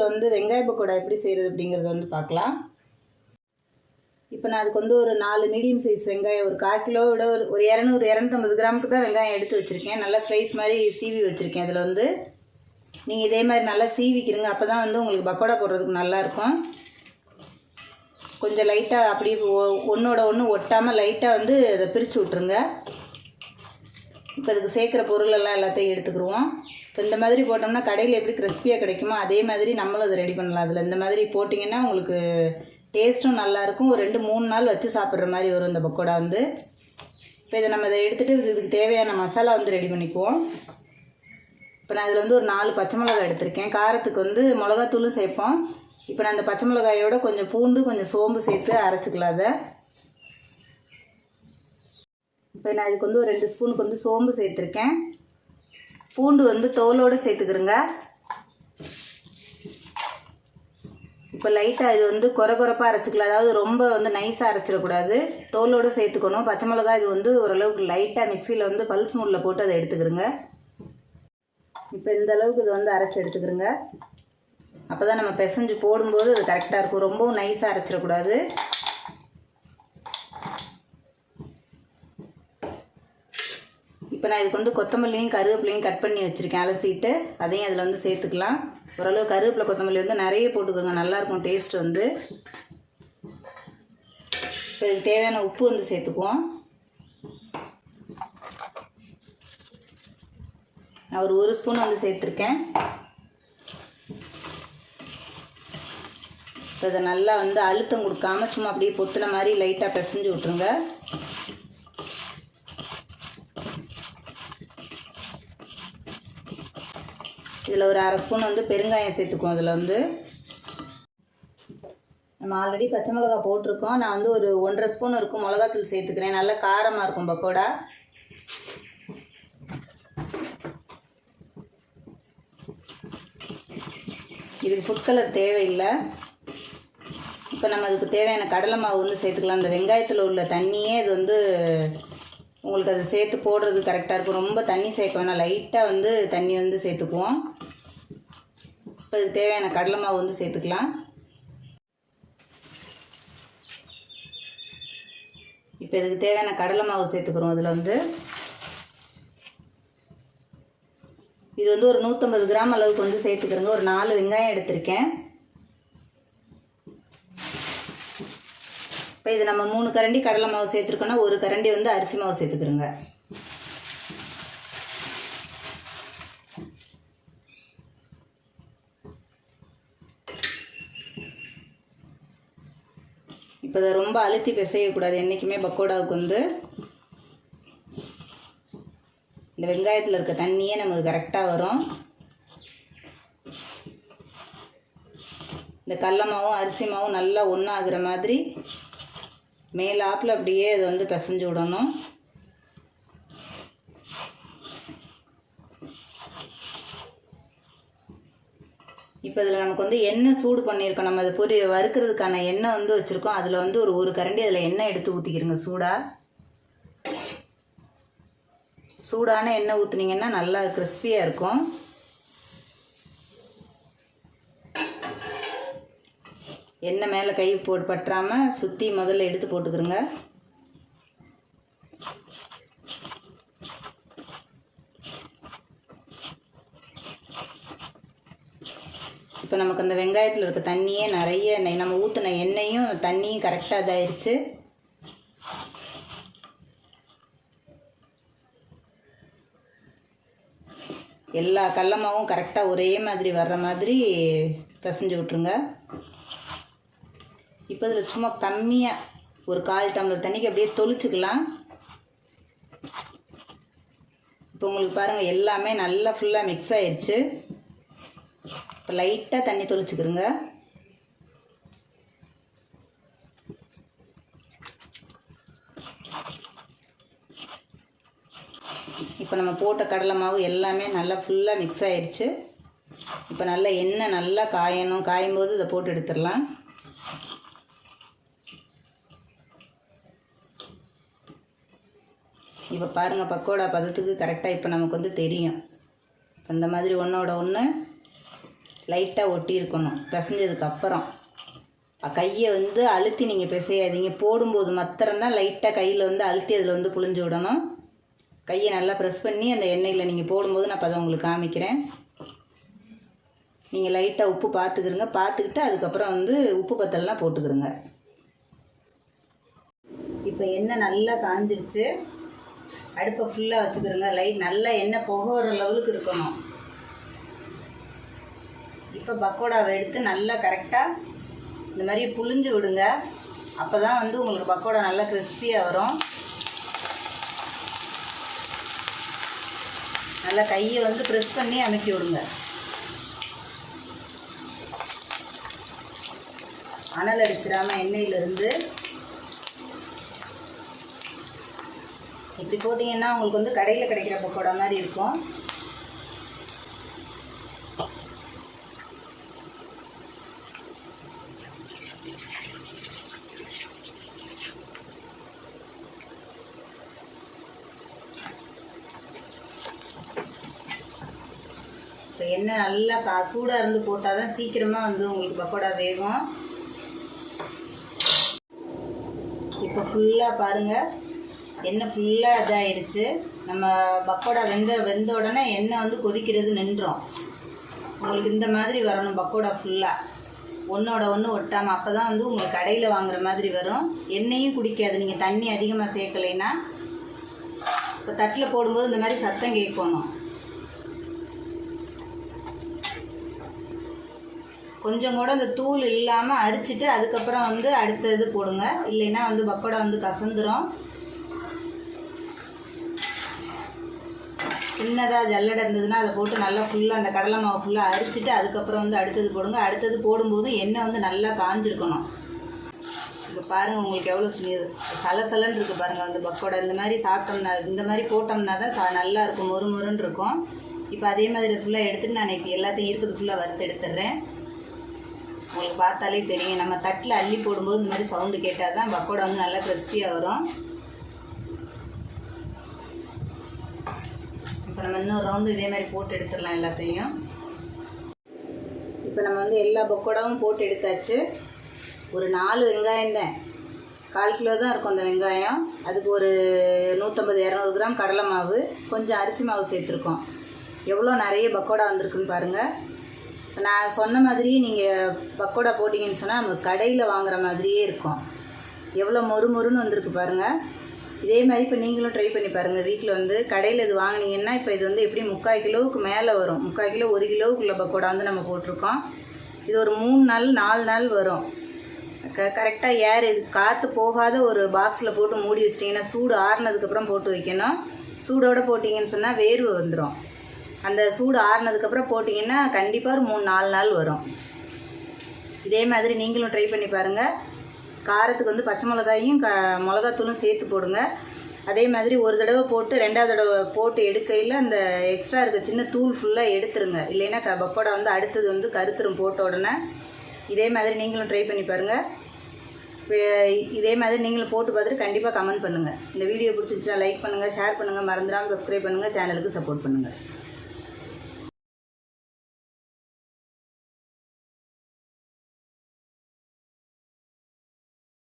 வீடியோவில் வந்து வெங்காய பக்கோடா எப்படி செய்கிறது அப்படிங்கிறத வந்து பார்க்கலாம். இப்போ நான் அதுக்கு வந்து ஒரு நாலு மீடியம் சைஸ் வெங்காயம் ஒரு கால் கிலோ விட ஒரு ஒரு இரநூறு இரநூத்தம்பது கிராமுக்கு தான் வெங்காயம் எடுத்து வச்சுருக்கேன். நல்லா ஸ்லைஸ் மாதிரி சீவி வச்சுருக்கேன் அதில் வந்து. நீங்கள் இதே மாதிரி நல்லா சீவிக்கிறங்க அப்போ தான் வந்து உங்களுக்கு பக்கோடா போடுறதுக்கு நல்லாயிருக்கும். கொஞ்சம் லைட்டாக அப்படி ஒ- ஒன்றோட ஒன்று ஒட்டாமல் லைட்டாக வந்து அதை பிரித்து விட்ருங்க இப்போ அதுக்கு சேர்க்குற பொருளெல்லாம் எல்லாத்தையும் எடுத்துக்கிருவோம். இப்போ இந்த மாதிரி போட்டோம்னா கடையில் எப்படி கிறிஸ்பியாக கிடைக்குமோ அதே மாதிரி நம்மளும் அதை ரெடி பண்ணலாம். அதில் இந்த மாதிரி போட்டிங்கன்னா உங்களுக்கு டேஸ்ட்டும் நல்லாயிருக்கும் ஒரு ரெண்டு மூணு நாள் வச்சு சாப்பிட்ற மாதிரி வரும் இந்த பக்கோடா வந்து. இப்போ இதை நம்ம இதை எடுத்துகிட்டு இதுக்கு தேவையான மசாலா வந்து ரெடி பண்ணிக்குவோம். இப்போ நான் அதில் வந்து ஒரு நாலு பச்சை மிளகாய் எடுத்திருக்கேன். காரத்துக்கு வந்து மிளகாத்தூளும் சேர்ப்போம். இப்போ நான் அந்த பச்சை மிளகாயோட கொஞ்சம் பூண்டு கொஞ்சம் சோம்பு சேர்த்து அரைச்சிக்கலாம் அதை இப்போ நான் இதுக்கு வந்து ஒரு ரெண்டு ஸ்பூனுக்கு வந்து சோம்பு சேர்த்துருக்கேன். பூண்டு வந்து தோலோடு சேர்த்துக்கிறோங்க. இப்போ லைட்டாக இது வந்து குறை குறைப்பாக அரைச்சிக்கலாம். அதாவது ரொம்ப வந்து நைஸாக அரைச்சிடக்கூடாது. தோலோடு சேர்த்துக்கணும். பச்சை மிளகாய் இது வந்து ஓரளவுக்கு லைட்டாக மிக்சியில் வந்து பல்ஸ் மூடில் போட்டு அதை எடுத்துக்கிறோங்க. இப்போ இந்த அளவுக்கு இது வந்து அரைச்சி எடுத்துக்கிறோங்க. அப்போ தான் நம்ம பிசைஞ்சு போடும்போது அது கரெக்டாக இருக்கும். ரொம்பவும் நைஸாக அரைச்சிடக்கூடாது. இப்போ நான் இதுக்கு வந்து கொத்தமல்லியும் கருவேப்பிலையும் கட் பண்ணி வச்சுருக்கேன். அலசிட்டு அதையும் அதில் வந்து சேர்த்துக்கலாம். ஓரளவு கருவேப்பிலை கொத்தமல்லி வந்து நிறைய போட்டுக்கோங்க. நல்லாயிருக்கும் டேஸ்ட் வந்து. இப்போ இதுக்கு தேவையான உப்பு வந்து சேர்த்துக்குவோம். நான் ஒரு ஒரு ஸ்பூன் வந்து சேர்த்துருக்கேன். இப்போ இதை நல்லா வந்து அழுத்தம் கொடுக்காம சும்மா அப்படியே பொத்துன மாதிரி லைட்டாக பிசைஞ்சு விட்ருங்க இதில் ஒரு அரை ஸ்பூன் வந்து பெருங்காயம் சேர்த்துக்குவோம் அதில் வந்து. நம்ம ஆல்ரெடி பச்சை மிளகா போட்டிருக்கோம். நான் வந்து ஒரு ஒன்றரை ஸ்பூன் இருக்கும் மிளகாத்தூள் சேர்த்துக்கிறேன். நல்லா காரமாக இருக்கும் பக்கோடா. இதுக்கு ஃபுட் கலர் தேவையில்லை. இப்போ நம்ம அதுக்கு தேவையான கடலை மாவு வந்து சேர்த்துக்கலாம். இந்த வெங்காயத்தில் உள்ள தண்ணியே இது வந்து உங்களுக்கு அது சேர்த்து போடுறது கரெக்டாக இருக்கும். ரொம்ப தண்ணி சேர்க்க வேணாம். லைட்டாக வந்து தண்ணி வந்து சேர்த்துக்குவோம். இப்போ இதுக்கு தேவையான கடலை மாவு வந்து சேர்த்துக்கலாம். இப்போ இதுக்கு தேவையான கடலை மாவு சேர்த்துக்கிறோம் அதில் வந்து. இது வந்து ஒரு நூற்றம்பது கிராம் அளவுக்கு வந்து சேர்த்துக்கிறோங்க. ஒரு நாலு வெங்காயம் எடுத்திருக்கேன். இப்போ இது நம்ம மூணு கரண்டி கடலை மாவு சேர்த்துருக்கோன்னா ஒரு கரண்டி வந்து அரிசி மாவு சேர்த்துக்கிறோங்க. இப்போ இதை ரொம்ப அழுத்தி பிசையக்கூடாது. என்றைக்குமே பக்கோடாவுக்கு வந்து இந்த வெங்காயத்தில் இருக்க தண்ணியே நமக்கு கரெக்டாக வரும். இந்த கடல மாவும் அரிசி மாவும் நல்லா ஒன்றாகிற மாதிரி மேலாப்பில் அப்படியே இது வந்து பிசைஞ்சு விடணும். இப்போ இதில் நமக்கு வந்து எண்ணெய் சூடு பண்ணியிருக்கோம். நம்ம அதை பொரி வறுக்கிறதுக்கான எண்ணெய் வந்து வச்சுருக்கோம். அதில் வந்து ஒரு ஒரு கரண்டி அதில் எண்ணெய் எடுத்து ஊற்றிக்கிறோங்க சூடாக சூடான எண்ணெய் ஊற்றுனீங்கன்னா நல்லா கிறிஸ்பியாக இருக்கும். எண்ணெய் மேலே கை போட்டு பற்றாமல் சுற்றி முதல்ல எடுத்து போட்டுக்கிறோங்க. இப்போ நமக்கு அந்த வெங்காயத்தில் இருக்க தண்ணியே நிறைய நம்ம ஊற்றின எண்ணெயும் தண்ணியும் கரெக்டாக இதாயிருச்சு. எல்லா கடலமாவும் கரெக்டாக ஒரே மாதிரி வர்ற மாதிரி பிசைஞ்சு விட்ருங்க இப்போ இதில் சும்மா கம்மியாக ஒரு கால் டம்ளர் தண்ணிக்கு அப்படியே தொளிச்சுக்கலாம். இப்போ உங்களுக்கு பாருங்கள் எல்லாமே நல்லா ஃபுல்லாக மிக்ஸ் ஆயிடுச்சு இப்போ லைட்டாக தண்ணி தொளிச்சுக்கிறோங்க. இப்போ நம்ம போட்ட கடலை மாவு எல்லாமே நல்லா ஃபுல்லாக மிக்ஸ் ஆயிடுச்சு இப்போ நல்லா எண்ணெய் நல்லா காயணும். காயும் போது இதை போட்டு எடுத்துடலாம். இப்போ பாருங்கள் பக்கோடா பதத்துக்கு கரெக்டாக இப்போ நமக்கு வந்து தெரியும். அந்த மாதிரி ஒன்றோட ஒன்று லைட்டாக ஒட்டி இருக்கணும் பிசைஞ்சதுக்கு அப்புறம். கையை வந்து அழுத்தி நீங்கள் பிசையாதீங்க. போடும்போது மாத்திரம்தான் லைட்டாக கையில் வந்து அழுத்தி அதில் வந்து புழிஞ்சு விடணும். கையை நல்லா ப்ரெஸ் பண்ணி அந்த எண்ணெயில் நீங்கள் போடும்போது நான் இப்போ அதை உங்களுக்கு காமிக்கிறேன். நீங்கள் லைட்டாக உப்பு பார்த்துக்கிறங்க பார்த்துக்கிட்டு அதுக்கப்புறம் வந்து உப்பு பத்தல்லாம் போட்டுக்கிறங்க இப்போ எண்ணெய் நல்லா காஞ்சிருச்சு. அடுப்பை ஃபுல்லாக வச்சுக்கிறோங்க. லைட் நல்லா எண்ணெய் புகை லெவலுக்கு இருக்கணும். இப்போ பக்கோடாவை எடுத்து நல்லா கரெக்டாக இந்த மாதிரி புழிஞ்சு விடுங்க. அப்போ தான் வந்து உங்களுக்கு பக்கோடா நல்லா கிறிஸ்பியாக வரும். நல்லா கையை வந்து ப்ரெஸ் பண்ணி அமைச்சி விடுங்க. அனல் அடிச்சிடாம எண்ணெயிலிருந்து இப்படி போட்டிங்கன்னா உங்களுக்கு வந்து கடையில் கிடைக்கிற பக்கோடா மாதிரி இருக்கும். இப்போ எண்ணெய் நல்லா கா சூடாக இருந்து போட்டால் தான் சீக்கிரமாக வந்து உங்களுக்கு பக்கோடா வேகும். இப்போ ஃபுல்லாக பாருங்கள் எண்ணெய் ஃபுல்லாக இதாகிடுச்சு நம்ம பக்கோடா வெந்த வெந்த உடனே எண்ணெய் வந்து கொதிக்கிறது நின்றோம். உங்களுக்கு இந்த மாதிரி வரணும் பக்கோடா ஃபுல்லாக ஒன்றோட ஒன்று ஒட்டாமல் அப்போ தான் வந்து உங்களுக்கு கடையில் வாங்குற மாதிரி வரும். எண்ணெயும் குடிக்காது. நீங்கள் தண்ணி அதிகமாக சேர்க்கலைன்னா இப்போ தட்டில் போடும்போது இந்த மாதிரி சத்தம் கேட்கணும். கொஞ்சம் கூட அந்த தூள் இல்லாமல் அரிச்சிட்டு அதுக்கப்புறம் வந்து அடுத்த இது போடுங்க. இல்லைன்னா வந்து பக்கோடா வந்து கசந்துரும். சின்னதாக ஜல்லடை இருந்ததுன்னா அதை போட்டு நல்லா ஃபுல்லாக அந்த கடலை மாவு ஃபுல்லாக அரிச்சிட்டு அதுக்கப்புறம் வந்து அடுத்தது போடுங்க. அடுத்தது போடும்போது எண்ணெய் வந்து நல்லா காஞ்சிருக்கணும். இப்போ பாருங்கள் உங்களுக்கு எவ்வளோ சலசலன்னு இருக்குது பாருங்கள் அந்த பக்கோடா. இந்த மாதிரி சாப்பிட்டோம்னா இந்த மாதிரி போட்டோம்னா தான் நல்லா இருக்கும் மொறு மொறுன்னு இருக்கும். இப்போ அதே மாதிரி ஃபுல்லாக எடுத்துட்டு நான் இப்போ எல்லாத்தையும் இருக்குது ஃபுல்லாக வறுத்து எடுத்துடுறேன். உங்களுக்கு பார்த்தாலே தெரியும். நம்ம தட்டில் அள்ளி போடும்போது இந்த மாதிரி சவுண்டு கேட்டால் தான் பக்கோடா வந்து நல்லா கிறிஸ்பியாக வரும். இப்போ நம்ம இன்னொரு ரவுண்டு இதே மாதிரி போட்டு எடுத்துடலாம் எல்லாத்தையும். இப்போ நம்ம வந்து எல்லா பக்கோடாவும் போட்டு எடுத்தாச்சு. ஒரு நாலு வெங்காயம் தான். கால் கிலோ தான் இருக்கும் அந்த வெங்காயம். அதுக்கு ஒரு நூற்றம்பது இரநூறு கிராம் கடலை மாவு கொஞ்சம் அரிசி மாவு சேர்த்துருக்கோம். எவ்வளோ நிறைய பக்கோடா வந்திருக்குன்னு பாருங்கள் நான் சொன்ன மாதிரி நீங்கள் பக்கோடா போட்டிங்கன்னு சொன்னால் நம்ம கடையில் வாங்குற மாதிரியே இருக்கும். எவ்வளோ மொறு மொறுன்னு வந்திருக்கு பாருங்கள் இதே மாதிரி இப்போ நீங்களும் ட்ரை பண்ணி பாருங்கள் வீட்டில் வந்து கடையில் இது வாங்கினீங்கன்னா இப்போ இது வந்து எப்படி முக்கால் கிலோவுக்கு மேலே வரும். முக்கால் கிலோ ஒரு கிலோவுக்குள்ள பக்கோடா வந்து நம்ம போட்டிருக்கோம். இது ஒரு மூணு நாள் நாலு நாள் வரும். க கரெக்டாக ஏர் இது காற்று போகாத ஒரு பாக்ஸில் போட்டு மூடி வச்சிட்டிங்கன்னா சூடு ஆறுனதுக்கப்புறம் போட்டு வைக்கணும். சூடோடு போட்டிங்கன்னு சொன்னால் வேர்வை வந்துடும் அந்த சூடு ஆறுனதுக்கப்புறம் போட்டிங்கன்னா கண்டிப்பாக ஒரு மூணு நாலு நாள் வரும். இதே மாதிரி நீங்களும் ட்ரை பண்ணி பாருங்கள் காரத்துக்கு வந்து பச்சை மிளகாயும் க மிளகாத்தூளும் சேர்த்து போடுங்க. அதே மாதிரி ஒரு தடவை போட்டு ரெண்டாவது தடவை போட்டு எடுக்கையில் அந்த எக்ஸ்ட்ரா இருக்க சின்ன தூள் ஃபுல்லாக எடுத்துருங்க. இல்லைன்னா க பப்போடா வந்து அடுத்தது வந்து கருத்துரும் போட்ட உடனே இதே மாதிரி நீங்களும் ட்ரை பண்ணி பாருங்கள் இதே மாதிரி நீங்களும் போட்டு பார்த்துட்டு கண்டிப்பாக கமெண்ட் பண்ணுங்கள் இந்த வீடியோ பிடிச்சிருந்துச்சுன்னா லைக் பண்ணுங்கள் ஷேர் பண்ணுங்கள் மறந்துடாமல் சப்ஸ்கிரைப் பண்ணுங்கள் சேனலுக்கு சப்போர்ட் பண்ணுங்கள்